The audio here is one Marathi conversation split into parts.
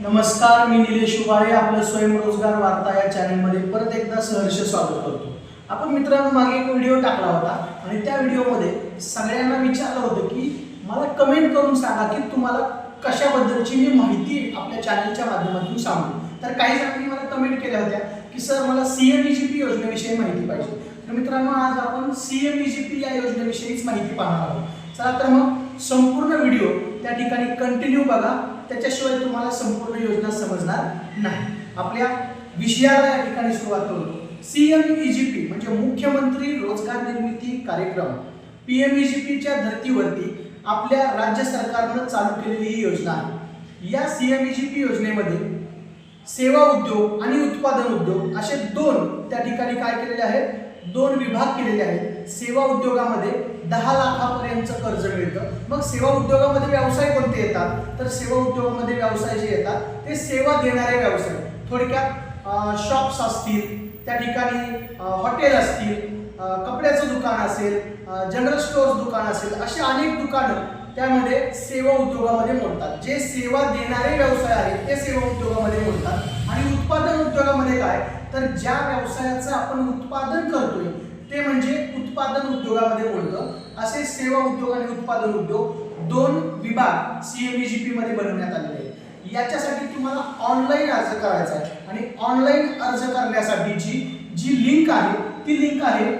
नमस्कार मी निलेश उबाळे आपलं स्वयंरोजगार वार्ता या चॅनलमध्ये परत एकदा सहर्ष स्वागत करतो. आपण मित्रांनो मागे एक व्हिडिओ टाकला होता आणि त्या व्हिडिओमध्ये सगळ्यांना विचारलं होतं की मला कमेंट करून सांगा की तुम्हाला कशाबद्दलची मी माहिती आपल्या चॅनलच्या माध्यमातून सांगू. तर काही जणांनी मला कमेंट केल्या होत्या की सर मला C M E G P योजनेविषयी माहिती पाहिजे. तर मित्रांनो आज आपण C M E G P या योजनेविषयीच माहिती पाहणार आहोत. चला तर मग संपूर्ण व्हिडिओ त्या ठिकाणी कंटिन्यू बघा. त्याच्याशिवाय तुम्हाला संपूर्ण योजना समजणार नाही. आपल्या विषयाला या ठिकाणी सुरुवात करतो सी एम जी पी म्हणजे मुख्यमंत्री रोजगार निर्मिती कार्यक्रम. पी एम जी पीच्या धर्तीवरती आपल्या राज्य सरकारनं चालू केलेली ही योजना आहे. या सी एम जी पी योजनेमध्ये सेवा उद्योग आणि उत्पादन उद्योग असे दोन त्या ठिकाणी काय केलेले आहेत? दोन विभाग केलेले आहेत. सेवा उद्योगामध्ये दहा लाखापर्यंतचं कर्ज मिळतं. मग सेवा उद्योगामध्ये व्यवसाय कोणते येतात? तर सेवा उद्योगामध्ये व्यवसाय जे येतात ते सेवा देणारे व्यवसाय. थोडक्यात शॉप्स असतील त्या ठिकाणी हॉटेल असतील कपड्याचं दुकान असेल जनरल स्टोअर्स दुकान असेल अशी अनेक दुकानं त्यामध्ये सेवा उद्योगामध्ये मोडतात. जे सेवा देणारे व्यवसाय आहेत ते सेवा उद्योगामध्ये मोडतात. आणि उत्पादन उद्योगामध्ये काय? तर ज्या व्यवसायाचं आपण उत्पादन करतोय ते म्हणजे उत्पादन उद्योगामध्ये बोलतं. असे सेवा उद्योग आणि उत्पादन उद्योग दोन विभाग सीएमईजीपी मध्ये बनवण्यात आलेले आहेत. याच्यासाठी तुम्हाला ऑनलाईन अर्ज करायचा आहे. आणि ऑनलाईन अर्ज करण्यासाठीची जी लिंक आहे ती लिंक आहे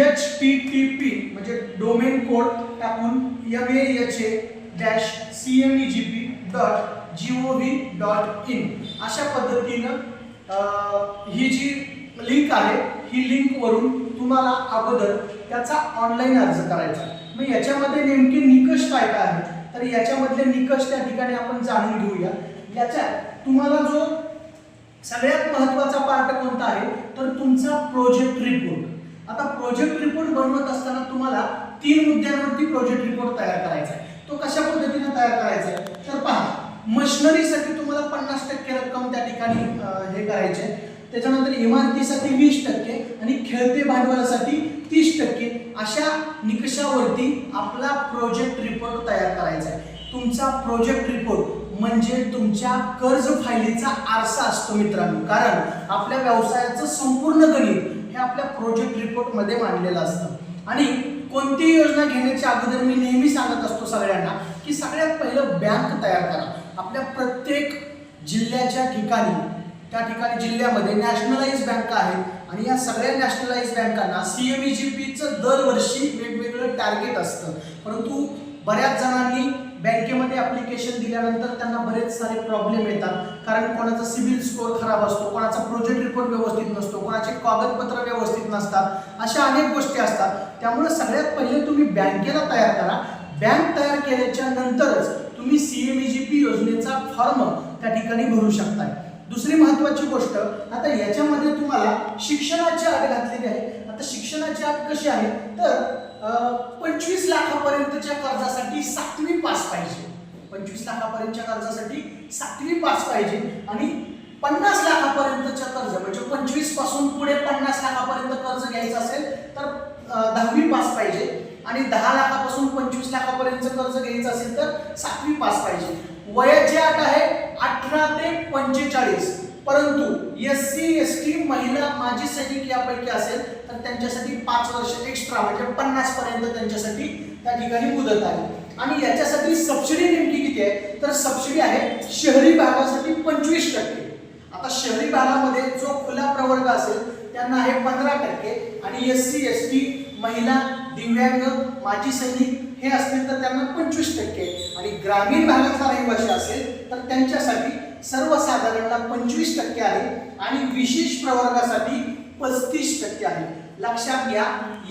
एच टी टी पी म्हणजे डोमेन कोड टाकून M A H A dash C M E G P dot G O V dot in अशा पद्धतीनं ही जी लिंक आहे. ही लिंक वरून तुम्हाला अगोदर त्याचा ऑनलाईन अर्ज करायचा. मग याच्यामध्ये नेमके निकष काय काय आहेत? तर याच्यामधले निकष त्या ठिकाणी आपण जाणून घेऊया. याच्यात तुम्हाला जो सगळ्यात महत्त्वाचा पार्ट कोणता आहे? तर तुमचा प्रोजेक्ट रिपोर्ट आता प्रोजेक्ट रिपोर्ट बनवत असताना तुम्हाला तीन मुद्द्यांवरती प्रोजेक्ट रिपोर्ट तयार करायचा आहे. तो कशा पद्धतीने तयार करायचा आहे? तर पहा मशिनरीसाठी तुम्हाला पन्नास टक्के रक्कम त्या ठिकाणी हे करायचे. त्याच्यानंतर इमारतीसाठी वीस टक्के आणि खेळते भांडवलासाठी तीस टक्के. अशा निकषावरती आपला प्रोजेक्ट रिपोर्ट तयार करायचा आहे. तुमचा प्रोजेक्ट रिपोर्ट म्हणजे तुमच्या कर्ज फायलीचा आरसा असतो मित्रांनो. कारण आपल्या व्यवसायाचं संपूर्ण गणित हे आपल्या प्रोजेक्ट रिपोर्टमध्ये मांडलेलं असतं. आणि कोणतीही योजना घेण्याच्या अगोदर मी नेहमी सांगत असतो सगळ्यांना की सगळ्यात पहिलं बँक तयार करा. आपल्या प्रत्येक जिल्ह्याच्या ठिकाणी त्या ठिकाणी जिल्ह्यामध्ये नॅशनलाइज बँका आहेत आणि या सगळ्या नॅशनलाइज बँकांना सी एम ई जी पीचं दरवर्षी वेगवेगळं टार्गेट असतं. परंतु बऱ्याच जणांनी बँकेमध्ये ॲप्लिकेशन दिल्यानंतर त्यांना बरेच सारे प्रॉब्लेम येतात. कारण कोणाचा सिबिल स्कोअर खराब असतो कोणाचा प्रोजेक्ट रिपोर्ट व्यवस्थित नसतो कोणाचे कागदपत्र व्यवस्थित नसतात अशा अनेक गोष्टी असतात. त्यामुळे सगळ्यात पहिले तुम्ही बँकेला तयार करा. बँक तयार केल्याच्या नंतरच तुम्ही सीएमईजीपी योजनेचा फॉर्म त्या ठिकाणी भरू शकताय. दुसरी महत्वाची गोष्ट आता याच्यामध्ये तुम्हाला शिक्षणाची अट घातलेली आहे. आता शिक्षणाची अट कशी आहे? तर पंचवीस लाखापर्यंतच्या कर्जासाठी सातवी पास पाहिजे. पंचवीस लाखापर्यंतच्या कर्जासाठी सातवी पास पाहिजे आणि पन्नास लाखापर्यंतच्या कर्ज म्हणजे पंचवीसपासून पुढे पन्नास लाखापर्यंत कर्ज घ्यायचं असेल तर दहावी पास पाहिजे. आणि दहा लाखापासून पंचवीस लाखापर्यंत कर्ज घ्यायचं असेल तर सातवी पास पाहिजे. वयाची अट आहे अठरा ते पंचेचाळीस. परंतु एस सी एस टी महिला माजी सैनिक यापैकी असेल तर त्यांच्यासाठी पाच वर्ष एक्स्ट्रा म्हणजे पन्नास पर्यंत त्यांच्यासाठी त्या ठिकाणी मुदत आहे. आणि याच्यासाठी सबसिडी नेमकी किती आहे? तर सबसिडी आहे शहरी भागासाठी पंचवीस टक्के. आता शहरी भागामध्ये जो खुला प्रवर्ग असेल त्यांना आहे पंधरा टक्के. आणि एस सी एस टी महिला दिव्यांग माजी सैनिक हे असतील तर त्यांना पंचवीस टक्के. आणि ग्रामीण भागातला रहिवासी असेल तर त्यांच्यासाठी सर्वसाधारणला पंचवीस टक्के आहे आणि विशेष प्रवर्गासाठी पस्तीस टक्के आहे. लक्षात घ्या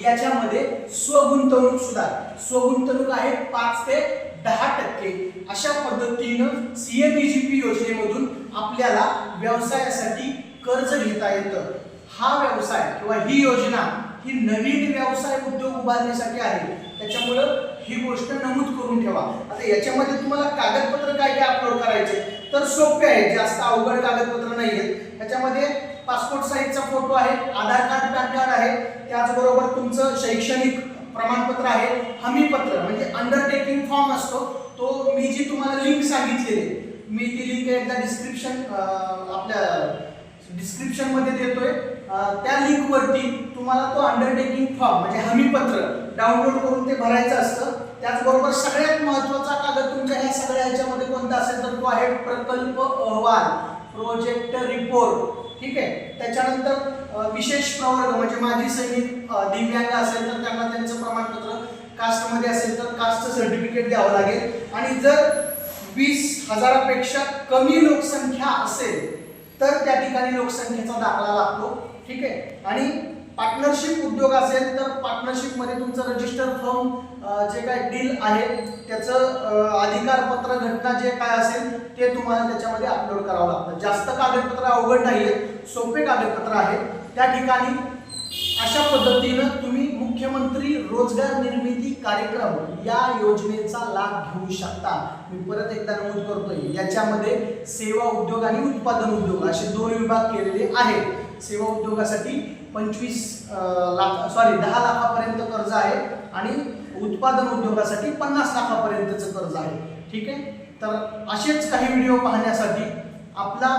याच्यामध्ये स्वगुंतवणूक सुद्धा. स्वगुंतवणूक आहे पाच ते दहा टक्के. अशा पद्धतीनं सीएमईजीपी योजनेमधून आपल्याला व्यवसायासाठी कर्ज घेता येतं. हा व्यवसाय किंवा ही योजना ही नवीन व्यवसाय उद्योग उभारण्यासाठी आहे. त्याच्यामुळं ही गोष्ट नमूद करून ठेवा. आता याच्यामध्ये तुम्हाला कागदपत्र काय काय अपलोड करायचे तर सोपे आहे जास्त अवघड कागदपत्र नाही आहेत त्याच्यामध्ये पासपोर्ट साईजचा फोटो आहे आधार कार्ड पॅन कार्ड आहे. त्याचबरोबर तुमचं शैक्षणिक प्रमाणपत्र आहे हमीपत्र म्हणजे अंडरटेकिंग फॉर्म असतो. तो मी जी तुम्हाला लिंक सांगितलेली मी ती लिंक एकदा डिस्क्रिप्शन आपल्या डिस्क्रिप्शनमध्ये देतोय. त्या लिंकवरती तुम्हाला तो अंडरटेकिंग फॉर्म म्हणजे हमीपत्र डाउनलोड करून ते भरायचं असतं. त्याचबरोबर सगळ्यात महत्त्वाचा कागद तुमच्या ह्या सगळ्या ह्याच्यामध्ये कोणता असेल तर तो आहे प्रकल्प अहवाल प्रोजेक्ट रिपोर्ट ठीक आहे? त्याच्यानंतर विशेष प्रवर्ग म्हणजे माझी सैनिक दिव्यांग असेल तर त्यांना त्यांचं प्रमाणपत्र कास्टमध्ये असेल तर कास्ट सर्टिफिकेट द्यावं लागेल. आणि जर वीस हजारापेक्षा कमी लोकसंख्या असेल तर त्या ठिकाणी लोकसंख्येचा दाखला लागतो. ठीक आहे? आणि पार्टनरशिप उद्योग असेल तर पार्टनरशिपमध्ये तुमचं रजिस्टर फॉर्म जे काय डील आहे त्याचं अधिकारपत्र घटना जे काय असेल ते तुम्हाला त्याच्यामध्ये अपलोड करावं लागतं. जास्त कागदपत्र अवघड नाही आहेत सोपे कागदपत्र आहेत. त्या ठिकाणी अशा पद्धतीनं तुम्ही मुख्यमंत्री रोजगार निर्मिती कार्यक्रम या योजनेचा लाभ घेऊ शकता. मी परत एकदा नमूद करतोय याच्यामध्ये सेवा उद्योग आणि उत्पादन उद्योग असे दोन विभाग केलेले आहेत. सेवा उद्योगासाठी पंचवीस लाख सॉरी दहा लाखापर्यंत कर्ज आहे आणि उत्पादन उद्योगासाठी पन्नास लाखापर्यंतचं कर्ज आहे. ठीक आहे? तर असेच काही व्हिडिओ पाहण्यासाठी आपला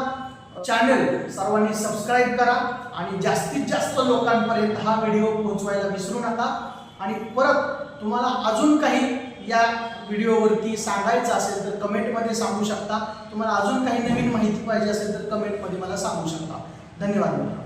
चॅनल सर्वांनी सबस्क्राईब करा आणि जास्तीत जास्त लोकांपर्यंत हा व्हिडिओ पोहोचवायला विसरू नका. आणि परत तुम्हाला अजून काही या व्हिडिओवरती सांगायचं असेल तर कमेंटमध्ये सांगू शकता. तुम्हाला अजून काही नवीन माहिती पाहिजे असेल तर कमेंटमध्ये मला सांगू शकता. धन्यवाद. मित्रांनो.